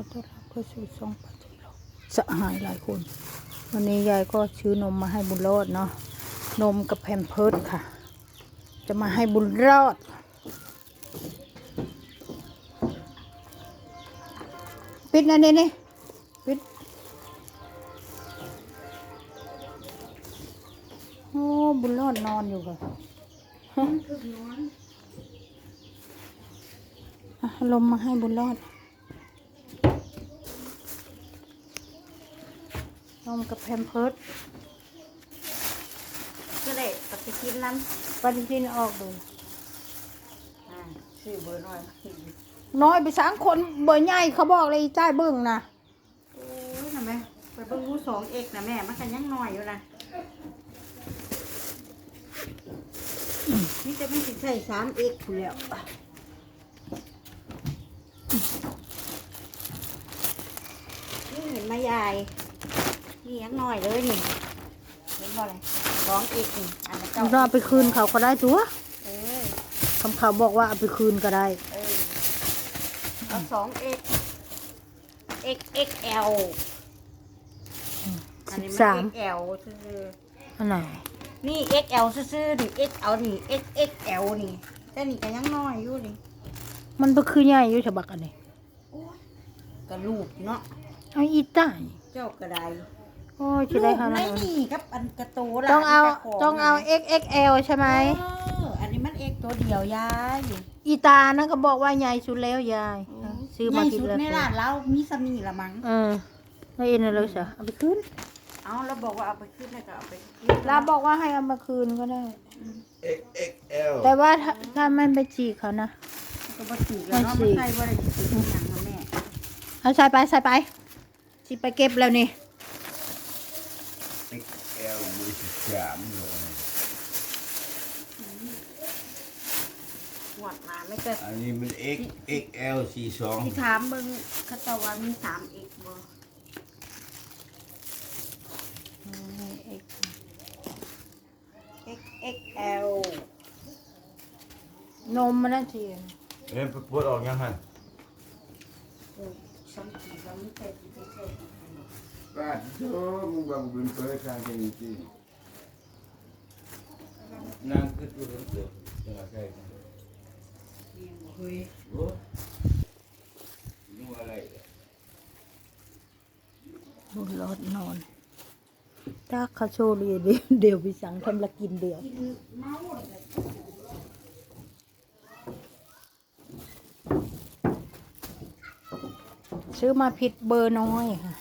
อต้อนรับเข้าสู่ช่องปัจจุบันสหายหลายคน วันนี้ยายก็ซื้อนมมาให้บุญรอดเนาะนมกับแพมเพิร์ดค่ะ จะมาให้บุญรอด ปิดนะนี่นี่ปิดโอ้บุญรอดนอนอยู่ค่ะอะลมมาให้บุญรอด นมกับแพมเพิร์ดก็เลยปฏิทินนั้นปฏิทินออกดูอ่าชื่อเบอร์น้อยมากินน้อยไปสามคนเบอร์ใหญ่เขาบอกเลยจ่ายเบิ่งนะโอ้ยทำไมไปเบิ่งรู้สองเอกนะแม่มันกันยังน้อยอยู่นะนี่จะไม่ติดใส่สามเอกอยู่แล้วนี่เห็นไหมยาย นี่ยังน้อยเลยนี่เห็นบ่อะไรสองเอกนี่อันนั้นเจ้าเราเอาไปคืนเขาก็ได้ตัวเออคำเขาบอกว่าเอาไปคืนก็ได้ เออเอาสองเอก XXL อันสิบนี้สามมัน XL ซื่ออันไหนๆนี่ XL ซื่อๆนี่ XL นี่ XXL นี่แต่นี่ก็ยังน้อยอยู่นี่มันก็คือใหญ่อยู่ฉบักอันนี้กระลูกเนาะเอาอีต้าย เจ้ากระได โอ้ยจะลูได้กขนาไม่ดนั้นมีครับอันกระโตละต้องเอานกระขต้องเอา XXL ใช่ไหม เอออันนี้มัน X ตัวเดียวยายอีตานั่นก็บอกว่าใหญ่สุดแล้วยายซื้อมาใหญ่ผิดสุดแล้วในร้านเรามีสมีละมั้งเออแล้วเอ็นอะไรสะเอาไปคืนเอาเราบอกว่าเอาไปขึ้นแล้วก็เอาไปขึ้นลาบอกว่าให้เอามาคืนก็ได้ XXL แต่ว่าถ้าถ้ามันไปจีกเขานะ ก็บ่ถูกแล้วเนาะไม่มันสิใส่บ่ได้สิเป็นหยังนะแม่ เอาใส่ไปใส่ไปสิไปเก็บแล้วนี่ XL มือ สิบสามเลยหวดมาไม่เกิดอันนี้มัน XXL สี่สองที่ถามมึงเขาเจะว่ามีสามเอกบ่ XXL นมมันนั่นทีเอ็มปวดออกยังฮันสังกีว่ามีแต่ที่ใส่ป้าโธ่มึงว่ามึงเป็นเปิดทางจริงๆ นั่งขึ้นตัวเรื่องเดียวจะมาใช่กันเฮ้ยโอ้ยุ่อะไรบุญรอดนอน ถ้าเขาโชว์เลยเดี๋ยววไปสั่งทำละกินเดียวซื้อมาผิดเบอร์น้อยค่ะ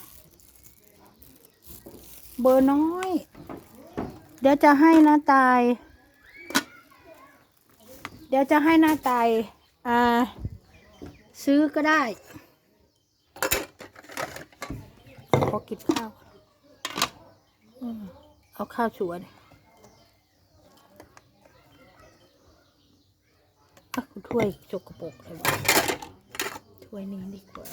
เบอร์น้อย เดี๋ยวจะให้น้าตาย เดี๋ยวจะให้หน้าตายาซื้อก็ได้ ขอกินข้าวอเอาข้าวสวนอะคุณถ้วยจกกระปกเลยวะถ้วยนี้ดีกว่า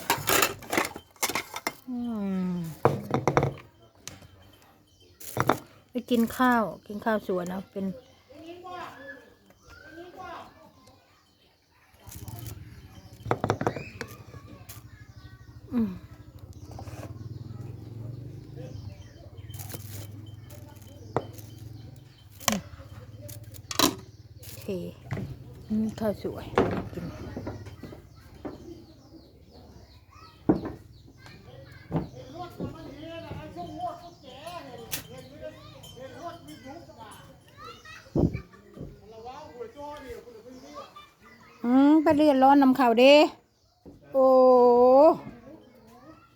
ไปกินข้าว กินข้าวสวนนะเป็น อืมอืมโอเคอืม ข้าวสวยกินอืมไปเรียนร้อนนำข่าวเด้โอ้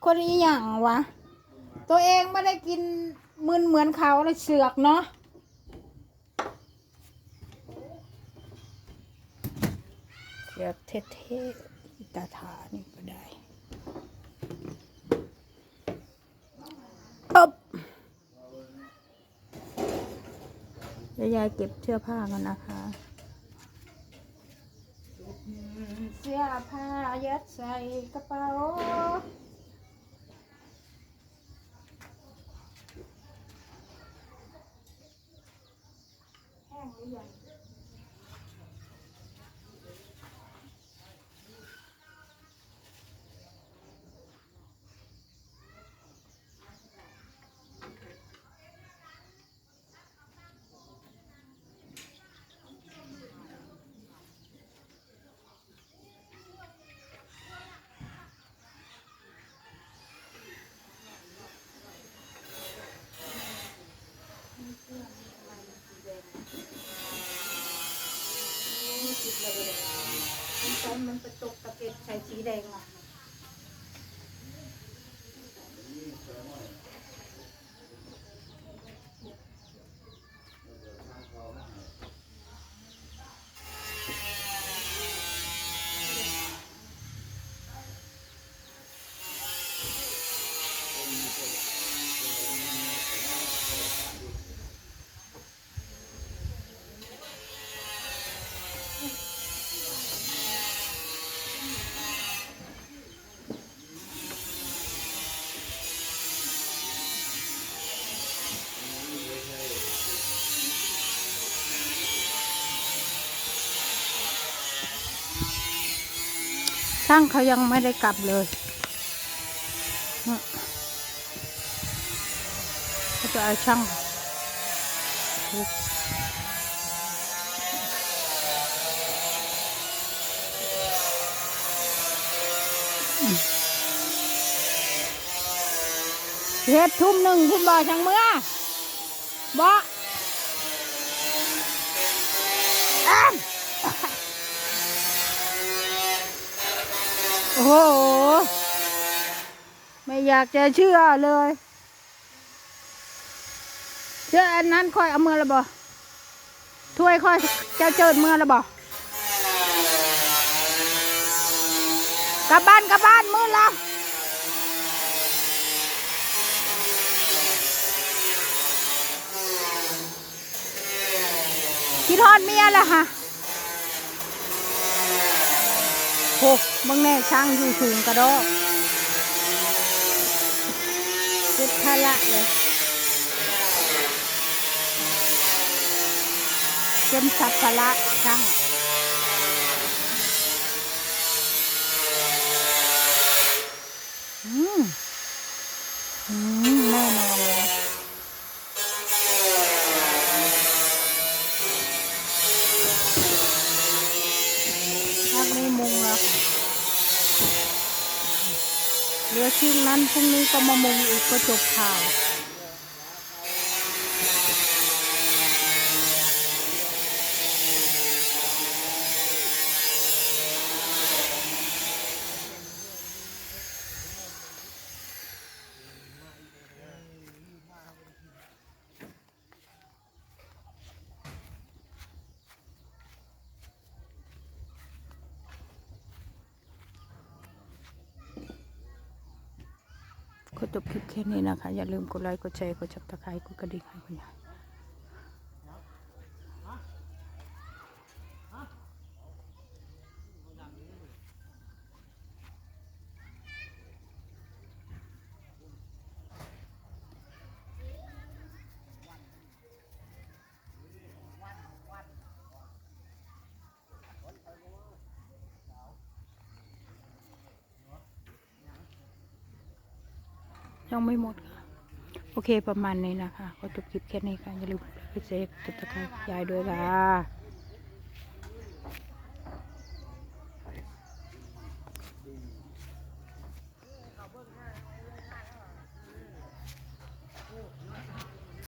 คนนี้อย่างวะ ตัวเองไม่ได้กินมึนเหมือนเขาเลยเสือกเนาะ เสือกเท่ๆตาถานี่ก็ได้อบเดี๋ยวยายเก็บเสื้อผ้ากันนะคะ เสื้อผ้ายัดใส่กระเป๋าแห้งหรือยัง ซ้อนมันกระจกกระเก็ดใส่สีแดงอะ ช่างเขายังไม่ได้กลับเลยเขาจะเอาช่าง เฮ็ดทุ่มหนึ่งคุณบ่ช่างเมื่อบ่อ้ำโอ้โห ไม่อยากจะเชื่อเลยเชื่ออันนั้นค่อยเอามือละบ่ถ้วยค่อยจะเจิดมือละบ่กลับบ้านกลับบ้านมือละ คิดทอดเมียละฮะโอ้มึงแน่ช่างอยู่สูงกระโดอกเจ็บทะละเลยเจ็มสัพพละช่างอืม อืม แน่นอนเลยภาคนี้มุงแล้วค่ะ เหลือเช่นนั้นพรุ่งนี้ก็มามุงอีกก็จบข่าว ก็จบคลิปแค่นี้นะคะ อย่าลืมกดไลค์ กดแชร์ กดชับตะไคร้กดกระดิ่งให้คุณยาย ยังไม่หมดค่ะ โอเคประมาณนี้นะคะ ก็จบคลิปแค่นี้ค่ะ อย่าลืมกดไลค์กดแชร์กดติดตามยายด้วยค่ะ